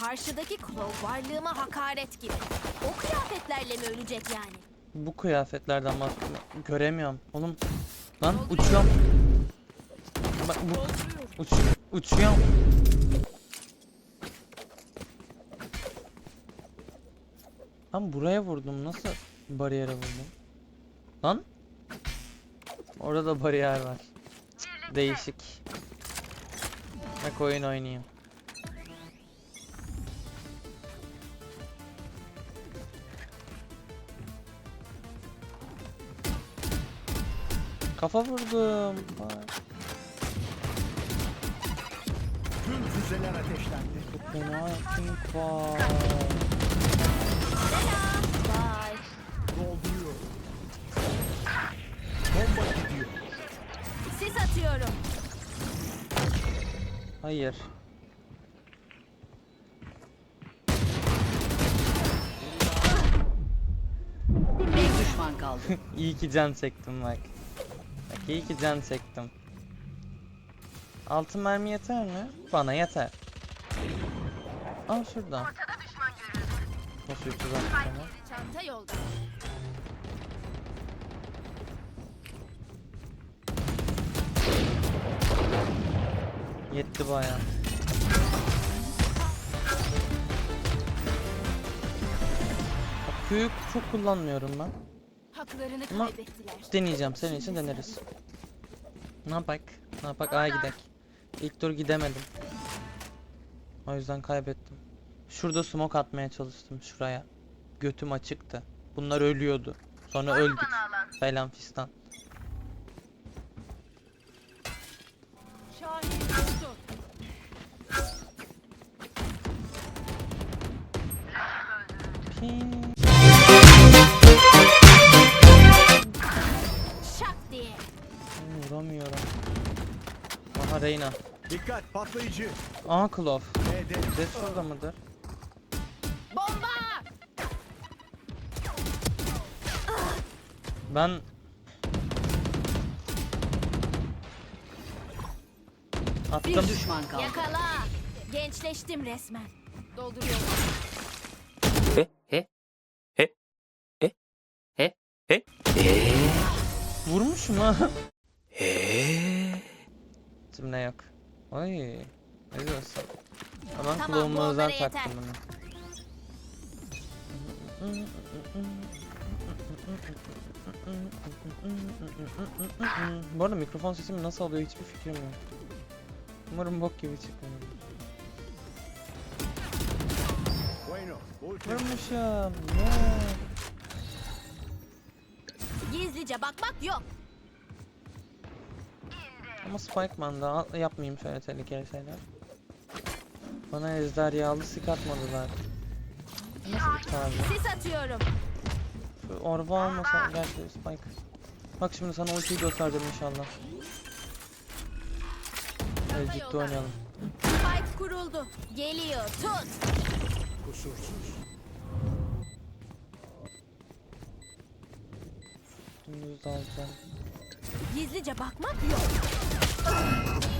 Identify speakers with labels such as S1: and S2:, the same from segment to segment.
S1: Karşıdaki Claw varlığıma hakaret gibi. O kıyafetlerle mi ölecek yani?
S2: Bu kıyafetlerden bak göremiyorum. Oğlum lan uçuyorum. Bak bu uç, uçuyorum. Lan buraya vurdum. Nasıl bariyere vurdum? Lan? Orada da bariyer var. Değişik. Bak oyun oynayayım. Kafa vurdum. Vay.
S3: Tüm füzeler ateşlendi.
S2: Fena pink var.
S1: Vay.
S3: Dolduruyor. Bomba gidiyor.
S1: Sis atıyorum.
S2: Hayır.
S4: Bir düşman kaldı.
S2: İyi ki can çektim bak. İyi ki can çektim. Altın mermi yeter mi? Bana yeter. Al şuradan. Nasıl 360 ama?
S1: Çanta yolda.
S2: Yetti baya. Q'yu çok kullanmıyorum ben.
S1: Haklarını
S2: Ama-
S1: kaybettiler.
S2: Deneyeceğim senin için deneriz. Ne yapak? Ne yapak? A'ya gidek. İlk tur gidemedim. O yüzden kaybettim. Şurada smoke atmaya çalıştım şuraya. Götüm açıktı. Bunlar ölüyordu. Sonra öldük. Falan fistan.
S1: Şahin
S3: Dikkat patlayıcı.
S2: Aha Klov. Jet şurada mıdır?
S1: Bomba!
S2: Ben
S4: Bir
S2: attım.
S4: düşman kaldı.
S1: Yakala. Gençleştim resmen. Dolduruyorum.
S2: Vurmuşum ha. Cimne yok. Ay. Ne diyorsun? Hemen
S1: Tamam,
S2: kulağıma
S1: bu
S2: özel taktım bunu. Bu arada mikrofon sesimi nasıl alıyor hiçbir fikrim yok. Umarım bok gibi çıkmıyor. Vurmuşum. Yeah.
S1: Gizlice bakmak yok.
S2: Ama Spikeman da al- yapmayayım şöyle tehlikeli şeyler. Bana ejderhalı sik atmadılar. Nasıl bir tabi?
S1: Sis atıyorum.
S2: Şu orba olmasa gerçi Spike. Bak şimdi sana ultiyi göstereceğim inşallah. Hadi ciddi oynayalım.
S1: Spike kuruldu. Geliyor. Tut.
S3: Kusursuz.
S2: Dümdüz de alacağım.
S1: Gizlice bakmak yok.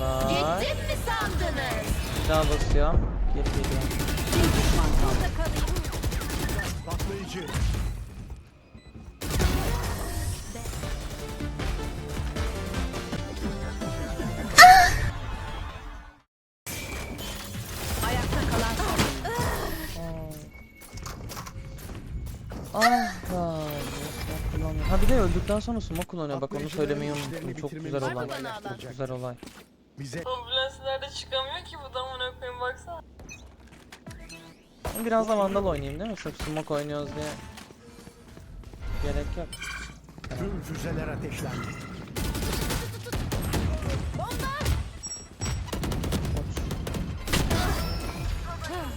S2: Bak.
S1: Gittim mi sandınız?
S2: Bir daha basıyorum. Geri geliyorum.
S4: Bir düşman kaldı.
S2: Öldükten sonra smoke kullanıyor. Bak onu söylemeyi unuttum. Çok güzel olay. Çok güzel olay.
S3: Bize
S5: Ambulanslerde çıkamıyor ki bu da amına koyayım baksana.
S2: Biraz da vandal oynayayım değil mi? Sırf smoke oynuyoruz diye. Gerek yok.
S3: tüm füzeler ateşlendi.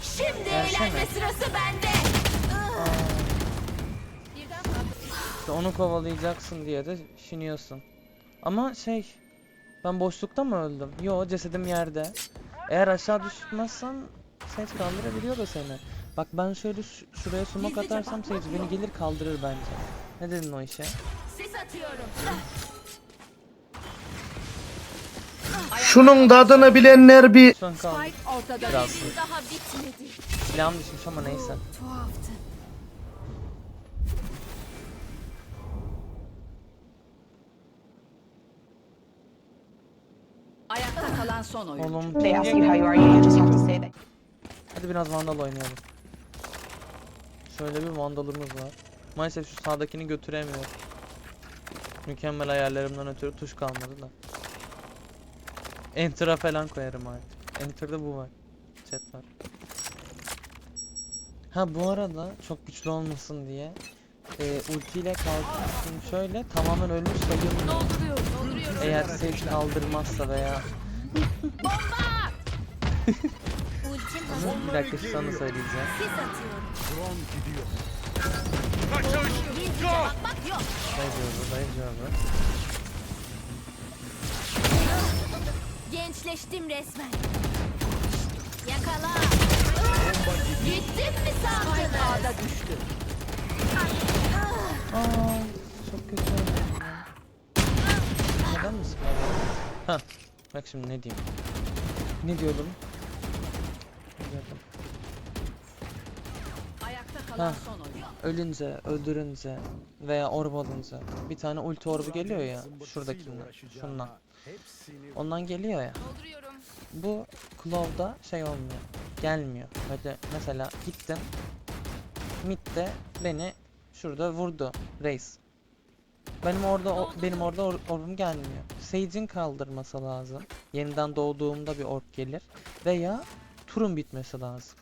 S1: Şimdi eğlenme sırası bende.
S2: İşte onu kovalayacaksın diye de düşünüyorsun. Ama şey... Ben boşlukta mı öldüm? Yo cesedim yerde. Eğer aşağı düşmezsen Sage kaldırabiliyor da seni. Bak ben şöyle şu- şuraya smoke
S1: Gizlice
S2: atarsam Sage beni gelir kaldırır bence. Ne dedin o işe?
S1: Sis atıyorum.
S6: Şunun tadını bilenler bir
S2: Son kaldı. Biraz.
S4: düştü.
S1: Daha bitmedi.
S2: Silahım düşmüş ama neyse.
S1: Tuhaftı.
S4: Ayakta kalan son oyuncu.
S2: Oğlum.
S7: They ask you how you are, you just have to say that.
S2: Hadi biraz vandal oynayalım. Şöyle bir vandalımız var. Maalesef şu sağdakini götüremiyor. Mükemmel ayarlarımdan ötürü tuş kalmadı da. Enter'a falan koyarım artık. Enter'da bu var. Chat var. Ha bu arada çok güçlü olmasın diye e, ultiyle kalkıyorsun şöyle tamamen ölmüş sayılmıyor.
S1: Dolduruyorum. Dolduruyorum.
S2: Eğer Sage kaldırmazsa veya
S1: Ultim hazır.
S2: bir dakika şu sana söyleyeceğim.
S1: Sis atıyorum.
S3: Drone gidiyor.
S1: Bakmak yok.
S2: Dayıcı dayıcı
S1: Gençleştim resmen. Yakala. Gittim mi sandınız?
S4: A'da düştü.
S2: Aa, çok kötü oldu ya. Neden mi sıkıldın? Ha, bak şimdi ne diyeyim. Ne diyordum? Ne diyordum?
S4: Ayakta kalan
S2: Ha.
S4: son.
S2: Ölünce, öldürünce veya orb alınca bir tane ulti orbu geliyor ya şuradakinden, şundan. Ondan geliyor ya.
S1: Dolduruyorum.
S2: Bu Claw'da şey olmuyor. Gelmiyor. Böyle mesela gittim. Mid'de beni şurada vurdu Reis. Benim orada o- benim orada or, orbum gelmiyor. Sage'in kaldırması lazım. Yeniden doğduğumda bir orb gelir veya turun bitmesi lazım.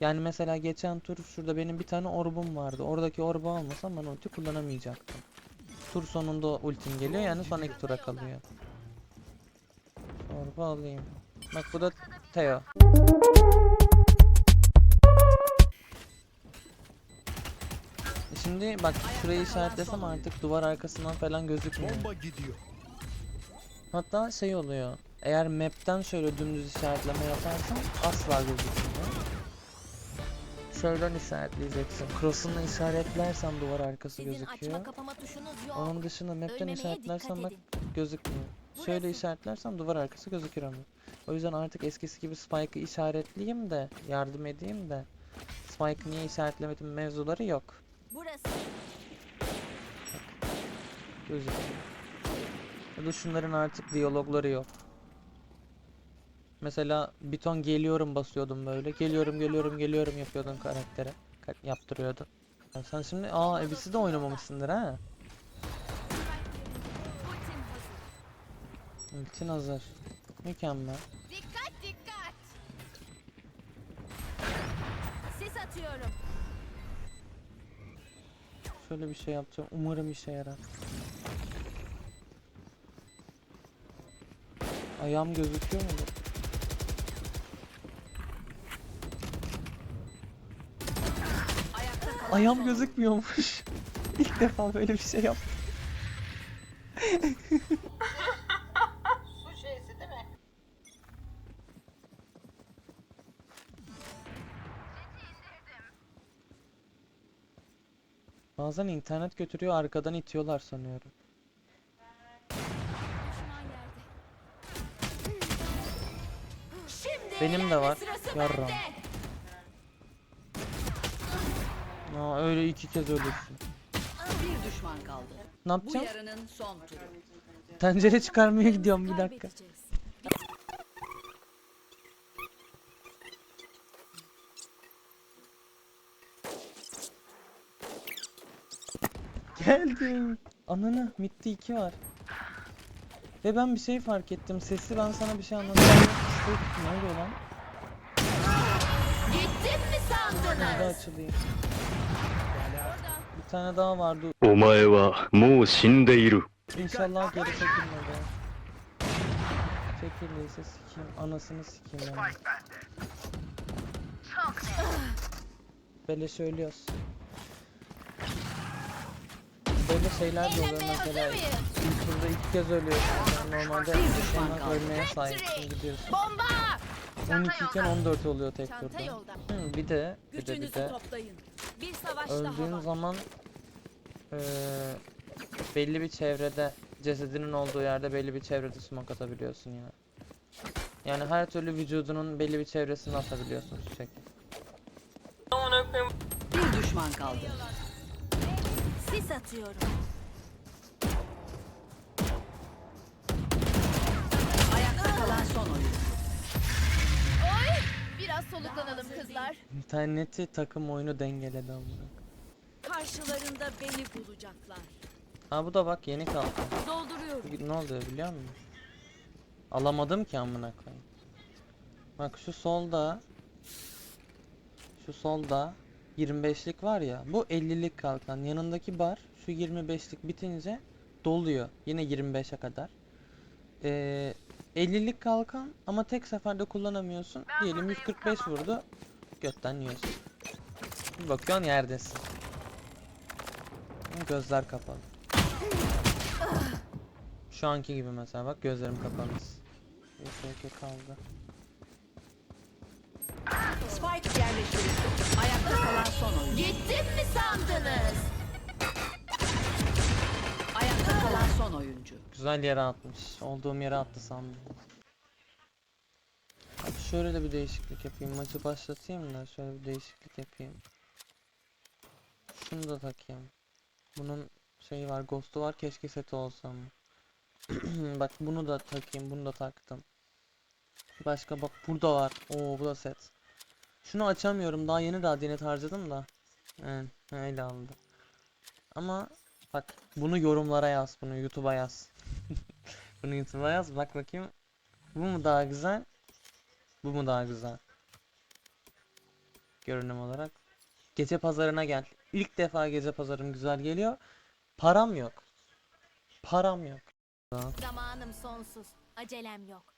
S2: Yani mesela geçen tur şurada benim bir tane orbum vardı. Oradaki orbu almasam ben ulti kullanamayacaktım. Tur sonunda ultim geliyor yani sonraki tura kalıyor. Orbu alayım. Bak bu da Theo. Şimdi bak şurayı işaretlesem artık duvar arkasından falan gözükmüyor.
S3: bomba gidiyor.
S2: Hatta şey oluyor. Eğer map'ten şöyle dümdüz işaretleme yaparsan asla gözükmüyor. Şöyle işaretleyeceksin. Cross'unla işaretlersen duvar arkası
S1: Sizin
S2: gözüküyor.
S1: açma kapama tuşunuz yok.
S2: Onun dışında map'ten
S1: Ölmemeye
S2: işaretlersen
S1: dikkat
S2: bak
S1: edin.
S2: gözükmüyor. Şöyle işaretlersem duvar arkası gözükür ama. O yüzden artık eskisi gibi Spike'ı işaretleyeyim de yardım edeyim de Spike niye işaretlemedim mevzuları yok.
S1: Burası.
S2: Gözüküyor. Ya da şunların artık diyalogları yok. Mesela bir ton geliyorum basıyordum böyle. Geliyorum geliyorum geliyorum yapıyordun karaktere. Ka- yaptırıyordun. Ya sen şimdi aa ebisi de oynamamışsındır ha. Ultin hazır. Mükemmel.
S1: Dikkat dikkat. Sis atıyorum.
S2: Şöyle bir şey yapacağım. Umarım işe yarar. Ayağım gözüküyor mu? Ayağım gözükmüyormuş. İlk defa böyle bir şey yap.
S5: Su şeysi değil mi?
S2: Bazen internet götürüyor arkadan itiyorlar sanıyorum. Benim de var. Yarram. Aa öyle iki kez ölürsün.
S4: Bir düşman kaldı.
S2: Ne
S4: Bu
S2: yapacağım?
S4: yarının son turu.
S2: Tencere çıkarmaya gidiyorum bir dakika. Geldim. Ananı mitte 2 var. Ve ben bir şey fark ettim. Sesi ben sana bir şey anlatacağım. ne oluyor lan?
S1: Gittin mi sandınız?
S2: Burada açılayım. Bir tane daha vardı.
S8: Omae wa mou shindeiru.
S2: İnşallah geri çekilmedi. Çekildiyse sikeyim. Anasını sikeyim. Böyle söylüyorsun. Böyle şeyler de oluyor mesela. İlk turda iki kez ölüyorsun. Yani normalde
S4: kaldı.
S2: ölmeye sahipsin gidiyorsun.
S1: Bomba!
S2: 12 iken 14 oluyor tek turda. Hı, bir de bir de bir de
S4: toplayın.
S1: Bir savaş daha
S2: öldüğün zaman eee belli bir çevrede cesedinin olduğu yerde belli bir çevrede smoke atabiliyorsun yine. Yani her türlü vücudunun belli bir çevresini atabiliyorsun şu şekilde.
S5: Amına koyayım.
S4: Bir düşman kaldı.
S1: Sis atıyorum.
S4: Ayakta kalan son oyun.
S1: Biraz soluklanalım kızlar.
S2: İnterneti takım oyunu dengeledi amına.
S1: Karşılarında beni bulacaklar.
S2: Ha bu da bak yeni kaldı.
S1: Dolduruyorum.
S2: Ne oluyor biliyor musun? Alamadım ki amına koyayım. Bak şu solda şu solda 25'lik var ya bu 50'lik kalkan yanındaki bar şu 25'lik bitince doluyor yine 25'e kadar. Ee, 50'lik kalkan ama tek seferde kullanamıyorsun. Diyelim 145 vurdu. Götten yiyorsun. Bir bakıyorsun yerdesin. Gözler kapalı. Şu anki gibi mesela bak gözlerim kapalı. Bir kaldı.
S4: Spike yerleştirildi. Son oyun.
S1: Gittim mi sandınız?
S4: Ayakta kalan son oyuncu.
S2: Güzel yere atmış. Olduğum yere attı sandım. Abi şöyle de bir değişiklik yapayım. Maçı başlatayım da şöyle bir değişiklik yapayım. Şunu da takayım. Bunun şeyi var, ghost'u var. Keşke seti olsa ama. Bak bunu da takayım. Bunu da taktım. Başka bak burada var. Oo bu da set. Şunu açamıyorum. Daha yeni radyanet harcadım da. Evet, öyle aldı. Ama bak bunu yorumlara yaz. Bunu YouTube'a yaz. bunu YouTube'a yaz. Bak bakayım. Bu mu daha güzel? Bu mu daha güzel? Görünüm olarak. Gece pazarına gel. İlk defa gece pazarım güzel geliyor. Param yok. Param yok.
S1: Zamanım sonsuz. Acelem yok.